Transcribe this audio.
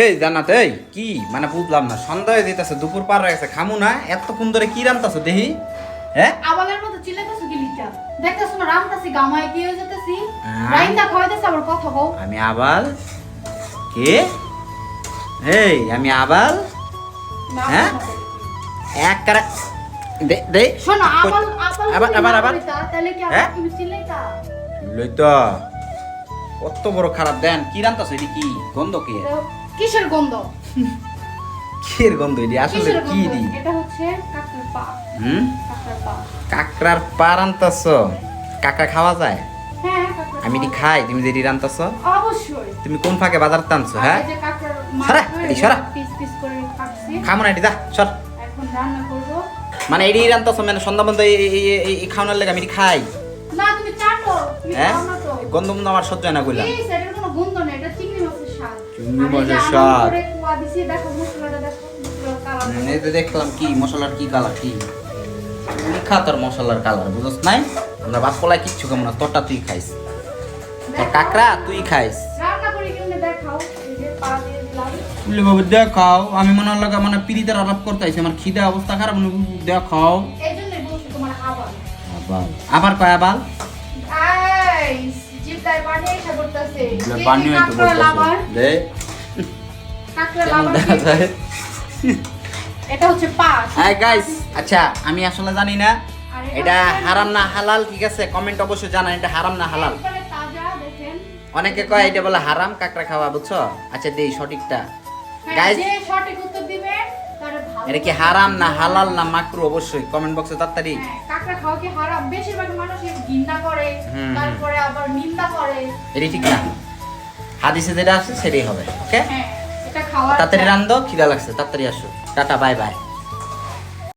এই জানাত এই কি? মানে বুঝলাম না সন্ধ্যা দিতেছে দুপুর পার হয়ে গেছে খামু না? এতক্ষণ ধরে কি রান্তাছো দেখি হ্যাঁ আবালের মতো চিল্লাইতেছো কি লিখা? দেখতেছো না রামতাছি গামায় কি হয়ে যেতেছি? হ্যাঁ। রাইন্দা খাওয়াইতেছে আবার কথা কও। আমি আবাল? কে? এই আমি আবাল? হ্যাঁ? এক কারা দে দে। শোনো আবাল আবাল আবার আবার আবার। তাহলে কি হ্যাঁ? আবার তুমি চিল্লাইতা? লই তো কত বড় খারাপ দেন কি রান্তাছো এটি কি গন্ধ কি? কিসের গন্ধ? কির গন্ধ এটি? আসলে কি দি এটা? হচ্ছে কাকড়ার পা। হুম? কাকড়ার পা। কাকড়ার পা রান্তাছো? কাকড়া খাওয়া যায়? হ্যাঁ কাকড়ার আমি এটি পা। খাই তুমি যেটি রান্তাছো? অবশ্যই। তুমি কোন ফাঁকে বাজার টানছো হ্যাঁ? এই যে সরা, মাথা এদিকে সরা। পিস পিস করে কাটছি। খামো না এটি দা সর। এখন রান্না করব। মানে এটি রান্তাছো মানে সন্ধ্যা বন্ধ এই এই- এই- এই- এই খাওয়ানোর লেগে আমি এটি খাই। না তুমি চাটো হ্যাঁ? তো। গন্ধ আমার সহ্য হয় না কইলাম। মাছের আনন্দ স্বাদ। কুয়া এই তো দেখলাম কি মশলার কি কালার কি? তোর মশলার কালার বুঝছ নাই? আমরা বাপ কলাই কিচ্ছু খাব না তোরটা তুই খাইস। তোর কাকড়া তুই খাইস। রান্না করে দেখাও এই যে পা দিয়ে দিলাম। বলে বাবু দেখাও। আমি মনে লাগা মানে পিড়িতে আলাপ করতে আইছি আমার খিদে অবস্থা খারাপ দেখাও। আবার আবাল? আবার কয় আবাল এই জিপটায় পানি এসে পড়তেছে পানি হইতে কাঁকড়া দে। কাঁকড়া লাভার এটা হচ্ছে পা হাই গাইস আচ্ছা আমি আসলে জানি না। এটা হারাম না হালাল ঠিক আছে? কমেন্ট অবশ্যই জানান এটা হারাম না হালাল? অনেকে কয় এটা বলে হারাম কাকড়া খাওয়া বুঝছ? আচ্ছা দেই সঠিকটা। হ্যাঁ, গাইস সঠিক উত্তর দিবে এটা কি হারাম না হালাল না মাকরু? অবশ্যই কমেন্ট বক্সে তাড়াতাড়ি। হ্যাঁ, কাঁকড়া খাওয়া কি হারাম? বেশিরভাগ মানুষ ঘৃণা করে। তারপরে আবার নিন্দা করে। এটা ঠিক না। হাদিসে যেটা আছে সেটাই হবে ওকে? হ্যাঁ তাড়াতাড়ি রান্ধো খিদা লাগছে তাড়াতাড়ি আসো। Tata bye bye.